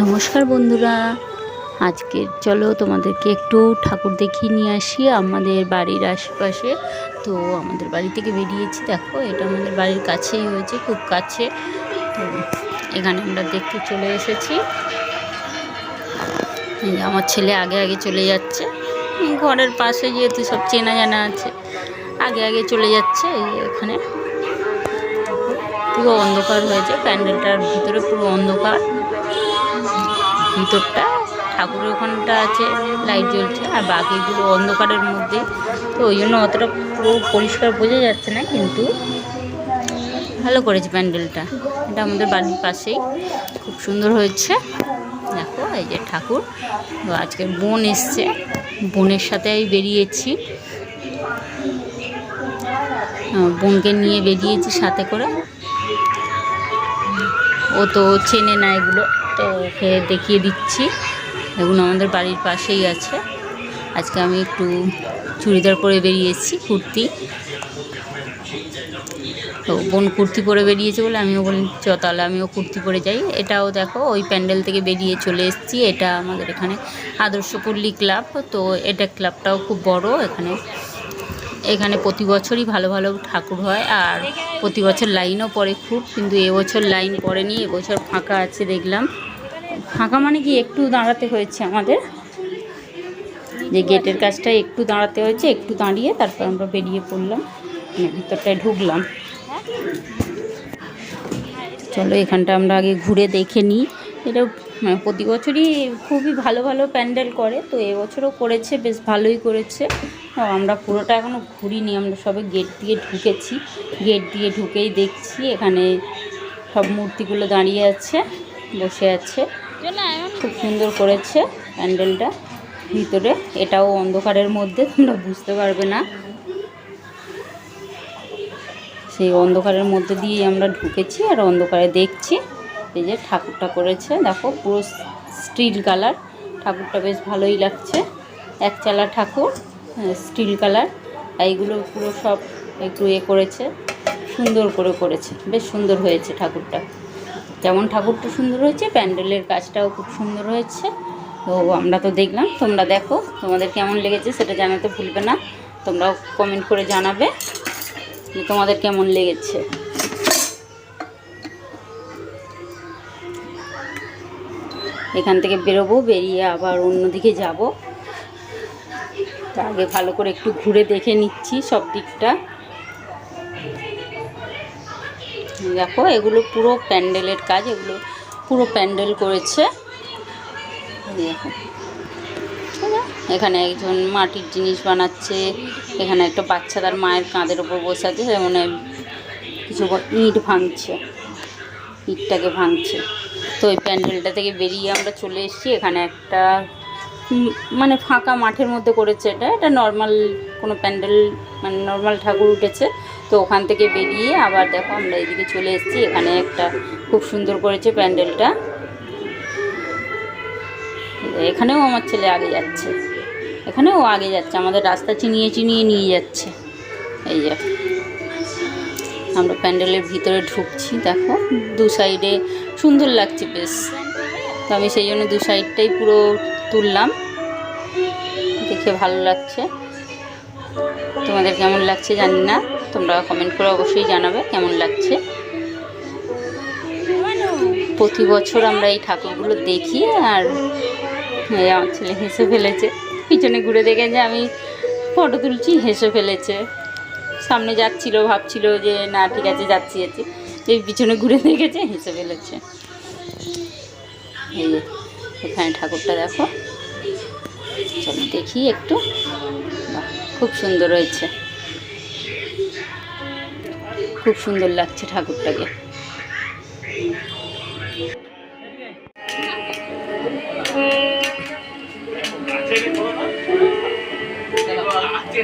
নমস্কার বন্ধুরা। আজকে চলো তোমাদেরকে একটু ঠাকুর দেখিয়ে নিয়ে আসি আমাদের বাড়ির আশেপাশে। তো আমাদের বাড়ি থেকে বেরিয়েছি, দেখো এটা আমাদের বাড়ির কাছেই হয়েছে, খুব কাছে। তো এখানে আমরা দেখতে চলে এসেছি। আমার ছেলে আগে আগে চলে যাচ্ছে। ঘরের পাশে যেহেতু সব চেনা জানা আছে, আগে আগে চলে যাচ্ছে এখানে। পুরো অন্ধকার হয়েছে, প্যান্ডেলটার ভিতরে পুরো অন্ধকার। ভিতরটা, ঠাকুরের ওখানটা আছে লাইট জ্বলছে, আর বাকিগুলো অন্ধকারের মধ্যে। তো ওই জন্য অতটা পুরো পরিষ্কার বোঝা যাচ্ছে না, কিন্তু ভালো করেছে প্যান্ডেলটা। এটা আমাদের বাড়ির পাশেই। খুব সুন্দর হয়েছে। দেখো, এই যে ঠাকুর। তো আজকে বোন এসছে। বোনের সাথে আমি বেরিয়েছি। বোনকে নিয়ে বেরিয়েছি সাথে করে। ও তো চেনে না এগুলো। তো ওকে দেখিয়ে দিচ্ছি। এগুলো আমাদের বাড়ির পাশেই আছে। আজকে আমি একটু চুড়িদার পরে বেরিয়েছি, কুর্তি। তো বোন কুর্তি পরে বেরিয়েছে বলে আমিও বলি, চ, তাহলে আমিও কুর্তি পরে যাই। এটাও দেখো, ওই প্যান্ডেল থেকে বেরিয়ে চলে এসেছি। এটা আমাদের এখানে আদর্শপল্লী ক্লাব, তো এটা ক্লাবটাও খুব বড়। এখানে এখানে প্রতি বছরই ভালো ভালো ঠাকুর হয় আর প্রতি বছর লাইনও পড়ে খুব, কিন্তু এবছর লাইন পড়েনি এবছর ফাঁকা আছে দেখলাম। ফাঁকা মানে কি একটু দাঁড়াতে হয়েছে আমাদের। যে গেটের কাজটা একটু দাঁড়াতে হয়েছে, একটু দাঁড়িয়ে তারপর আমরা বেরিয়ে পড়লাম মানে ভিতরটায় ঢুকলাম। চলো এখানটা আমরা আগে ঘুরে দেখে নিই। এটা প্রতি বছরই খুবই ভালো ভালো প্যান্ডেল করে, তো এবছরও করেছে, বেশ ভালোই করেছে। আমরা পুরোটা এখনও ঘুরিনি, আমরা সবে গেট দিয়ে ঢুকেছি। গেট দিয়ে ঢুকেই দেখছি, এখানে সব মূর্তিগুলো দাঁড়িয়ে আছে, বসে আছে। খুব সুন্দর করেছে প্যান্ডেলটা, ভিতরে। এটাও অন্ধকারের মধ্যে, তোমরা বুঝতে পারবে না। সেই অন্ধকারের মধ্যে দিয়েই আমরা ঢুকেছি, আর অন্ধকারে দেখছি। এই যে ঠাকুরটা করেছে, দেখো পুরো স্টিল কালার, ঠাকুরটা বেশ ভালোই লাগছে। একচালা ঠাকুর স্টিল কালার, এইগুলো পুরো সব একটু এ করেছে, সুন্দর করে করেছে, বেশ সুন্দর হয়েছে ঠাকুরটা। যেমন ঠাকুরটা সুন্দর হয়েছে, প্যান্ডেলের কাজটাও খুব সুন্দর হয়েছে। তো আমরা তো দেখলাম, তোমরা দেখো, তোমাদের কেমন লেগেছে সেটা জানাতে ভুলবে না, তোমরাও কমেন্ট করে জানাবে যে তোমাদের কেমন লেগেছে। এখান থেকে বেরোবো, বেরিয়ে আবার অন্যদিকে যাব। আগে ভালো করে একটু ঘুরে দেখে নিচ্ছি সব দিকটা। দেখো, এগুলো পুরো প্যান্ডেলের কাজ, এগুলো পুরো প্যান্ডেল করেছে। দেখো। এখানে একজন মাটির জিনিস বানাচ্ছে, এখানে একটা বাচ্চা তার মায়ের কাঁধের ওপর বসে আছে, সে কিছু ইট ভাঙছে। ইটটাকে ভাঙছে। তো ওই প্যান্ডেলটা থেকে বেরিয়ে আমরা চলে এসেছি। এখানে একটা মানে ফাঁকা মাঠের মধ্যে করেছে এটা। এটা নর্মাল কোনো প্যান্ডেল মানে নর্মাল ঠাকুর উঠেছে। তো ওখান থেকে বেরিয়ে আবার দেখো আমরা এদিকে চলে এসেছি। এখানে একটা খুব সুন্দর করেছে প্যান্ডেলটা। এখানেও আমার ছেলে আগে যাচ্ছে। এখানেও আগে যাচ্ছে। আমাদের রাস্তা চিনিয়ে চিনিয়ে নিয়ে যাচ্ছে। এই যে। আমরা প্যান্ডেলের ভিতরে ঢুকছি, দেখো। দু সাইডে সুন্দর লাগছে বেশ। তো আমি সেই জন্য দু সাইডটাই পুরো তুললাম। দেখে ভালো লাগছে। তোমাদের কেমন লাগছে জানি না। তোমরা কমেন্ট করে অবশ্যই জানাবে কেমন লাগছে। প্রতি বছর আমরা এই ঠাকুরগুলো দেখি আর আমার ছেলে হেসে ফেলেছে। পিছনে ঘুরে দেখে যে আমি ফটো তুলছি, হেসে ফেলেছে। সামনে যাচ্ছিল, ভাবছিল যে না, ঠিক আছে, যাচ্ছি যাচ্ছি। এই পিছনে ঘুরে দেখেছে, হেসে ফেলেছে। এই যে, এখানে ঠাকুরটা দেখো। চলো দেখি একটু। খুব সুন্দর হয়েছে। খুব সুন্দর লাগছে ঠাকুরটাকে।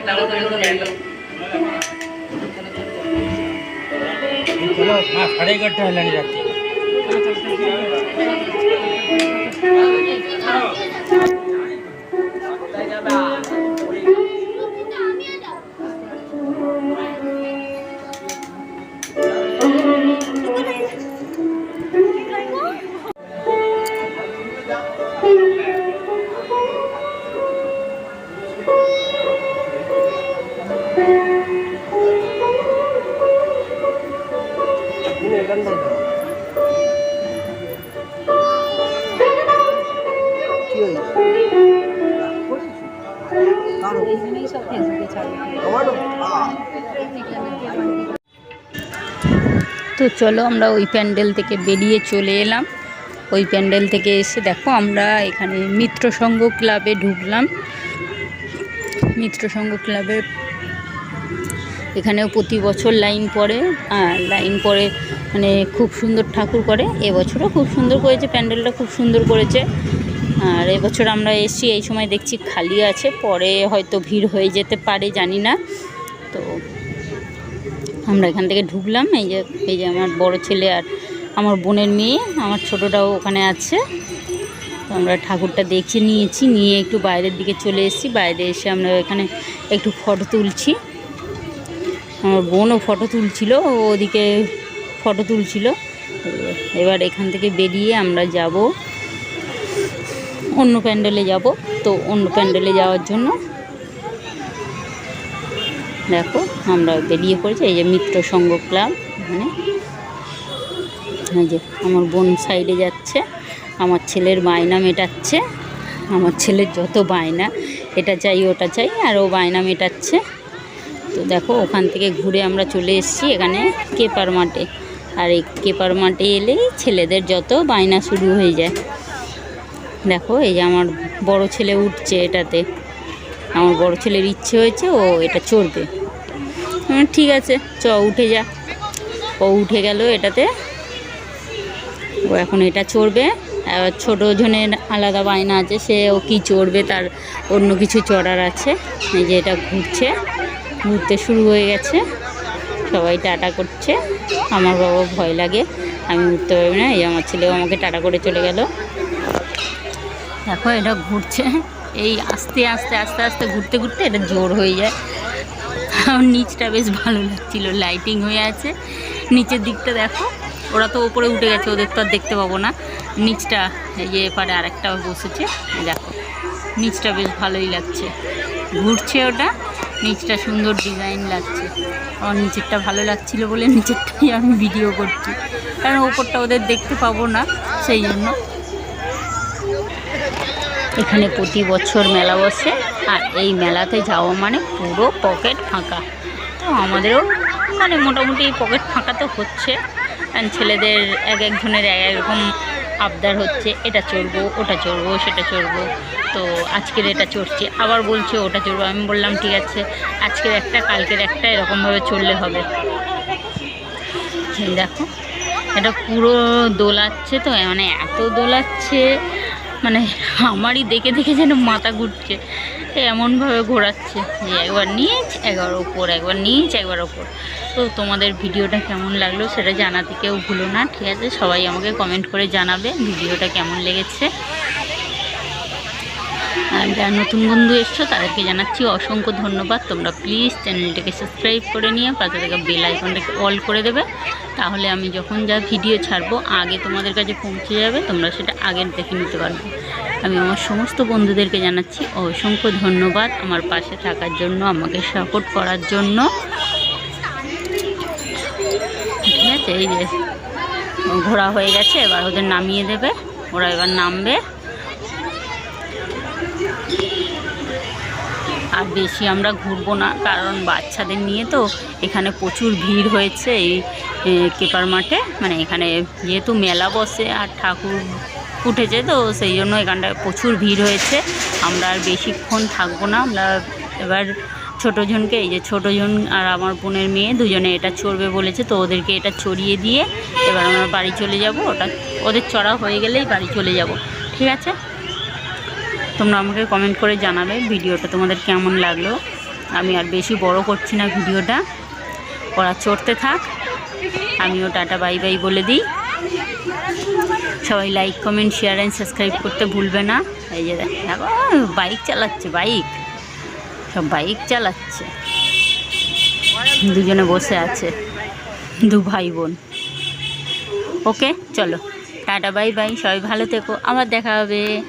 चलो ಚಲೋ ಸಾಡೆಗಟ್ಟ ಎಲ್ಲ ನೀರು ಹಾಕ್ತೀವಿ তো চলো আমরা ওই প্যান্ডেল থেকে বেরিয়ে চলে এলাম। ওই প্যান্ডেল থেকে এসে দেখো আমরা এখানে মিত্র ক্লাবে ঢুকলাম। মিত্র সংঘ ক্লাবের এখানেও প্রতি বছর লাইন পড়ে আর লাইন পড়ে মানে খুব সুন্দর ঠাকুর করে। এবছরও খুব সুন্দর করেছে, প্যান্ডেলটা খুব সুন্দর করেছে। আর এবছর আমরা এসছি, এই সময় দেখছি খালি আছে, পরে হয়তো ভিড় হয়ে যেতে পারে, জানি না। তো আমরা এখান থেকে ঢুকলাম, এই যে এই যে আমার বড় ছেলে আর আমার বোনের মেয়ে, আমার ছোটোটাও ওখানে আছে। তো আমরা ঠাকুরটা দেখে নিয়েছি, নিয়ে একটু বাইরের দিকে চলে এসেছি, বাইরে এসে আমরা এখানে একটু ফটো তুলছি। আমার বোনও ফটো তুলছিল ওদিকে ফটো তুলছিল। এবার এখান থেকে বেরিয়ে আমরা যাব। অন্য প্যান্ডেলে যাব। তো অন্য প্যান্ডেলে যাওয়ার জন্য দেখো আমরা বেরিয়ে পড়েছি, এই যে মিত্র সংঘ ক্লাব এখানে। এই যে আমার বোন সাইডে যাচ্ছে, আমার ছেলের বায়না মেটাচ্ছে, আমার ছেলের যত বায়না, এটা চাই, ওটা চাই, আর ও বায়না মেটাচ্ছে। তো দেখো ওখান থেকে ঘুরে আমরা চলে এসেছি এখানে কেপার মাঠে। আর এই কেপার মাঠে এলেই ছেলেদের যত বায়না শুরু হয়ে যায়। দেখো, এই যে আমার বড় ছেলে উঠছে এটাতে। আমার বড় ছেলের ইচ্ছে হয়েছে ও এটা চড়বে। ঠিক আছে, চ, উঠে যা। ও উঠে গেল এটাতে। ও এখন এটা চড়বে। ছোটো জনের আলাদা বায়না আছে, সে ও কি চড়বে তার অন্য কিছু চড়ার আছে। এই যে এটা ঘুরছে, ঘুরতে শুরু হয়ে গেছে। সবাই টাটা করছে। আমার বাবা ভয় লাগে। আমি উঠতে পারবি না, এই আমার ছেলেও আমাকে টাটা করে চলে গেল। দেখো, এটা ঘুরছে। এই আস্তে আস্তে আস্তে আস্তে ঘুরতে ঘুরতে এটা জোর হয়ে যায়। আমার নিচটা বেশ ভালো লাগছিল লাইটিং হয়ে আছে। নিচের দিকটা দেখো, ওরা তো ওপরে উঠে গেছে, ওদের তো আর দেখতে পাবো না। নিচটা, এই যে এপারে আরেকটা বসেছে দেখো, নিচটা বেশ ভালোই লাগছে। ঘুরছে ওটা, নিচটা সুন্দর ডিজাইন লাগছে। আমার নিচেরটা ভালো লাগছিল বলে নিচেরটাই আমি ভিডিও করছি। কারণ ওপরটা ওদের দেখতে পাবো না, সেই জন্য। এখানে প্রতি বছর মেলা বসে, আর এই মেলাতে যাওয়া মানে পুরো পকেট ফাঁকা। তো আমাদেরও মানে মোটামুটি পকেট ফাঁকা তো হচ্ছে, কারণ ছেলেদের এক একজনের এক এক রকম আবদার হচ্ছে, এটা চড়বো, ওটা চড়বো, সেটা চড়বো। তো আজকের এটা চড়ছি, আবার বলছে ওটা চড়বো, আমি বললাম ঠিক আছে, আজকের একটা, কালকের একটা এরকমভাবে চললে হবে। দেখো, এটা পুরো দোলাচ্ছে তো মানে এত দোলাচ্ছে মানে আমারই দেখে দেখে যেন মাথা ঘুরছে। এমনভাবে ঘোরাচ্ছে যে একবার নিচ, একবার ওপর একবার নিচ, একবার ওপর তো তোমাদের ভিডিওটা কেমন লাগল সেটা জানাতে কেউ ভুলো না, ঠিক আছে? সবাই আমাকে কমেন্ট করে জানাবে ভিডিওটা কেমন লেগেছে। আর যারা নতুন বন্ধু এসছো, তাদেরকে জানাচ্ছি অসংখ্য ধন্যবাদ। তোমরা প্লিজ চ্যানেলটাকে সাবস্ক্রাইব করে নিয়ে পাশে থেকে বেল আইকনটাকে অল করে দেবে। তাহলে আমি যখন যা ভিডিও ছাড়বো, আগে তোমাদের কাছে পৌঁছে যাবে, তোমরা সেটা আগে দেখে নিতে পারবে। আমি আমার সমস্ত বন্ধুদেরকে জানাচ্ছি অসংখ্য ধন্যবাদ আমার পাশে থাকার জন্য, আমাকে সাপোর্ট করার জন্য। ঠিক আছে, এই যে ঘোরা হয়ে গেছে, এবার ওদের নামিয়ে দেবে, ওরা এবার নামবে। আর বেশি আমরা ঘুরবো না, কারণ বাচ্চাদের নিয়ে তো এখানে প্রচুর ভিড় হয়েছে এই কেপার মাঠে। মানে এখানে যেহেতু মেলা বসে আর ঠাকুর উঠেছে, তো সেই জন্য এখানটায় প্রচুর ভিড় হয়েছে। আমরা আর বেশিক্ষণ থাকব না, আমরা এবার ছোটো জনকে, এই যে ছোটো জন আর আমার বোনের মেয়ে দুজনে এটা চড়বে বলেছে, তো ওদেরকে এটা চড়িয়ে দিয়ে এবার আমরা বাড়ি চলে যাব। ওটা, ওদের চড়া হয়ে গেলেই বাড়ি চলে যাব। ঠিক আছে? তোমরা আমাকে কমেন্ট করে জানাবে ভিডিওটা তোমাদের কেমন লাগল। আমি আর বেশি বড় করছি না ভিডিওটা। ওরা চড়তে থাক। আমিও টাটা, বাই বাই বলে দিই। সবাই like comment share and subscribe করতে ভুলবে না। এই যে দেখ- বাইক চালাচ্ছে বাইক সব বাইক চালাচ্ছে। দুজনে বসে আছে, দু ভাই বোন। ওকে চলো, টাটা বাই বাই সবাই ভালো থেকো, আবার দেখা হবে।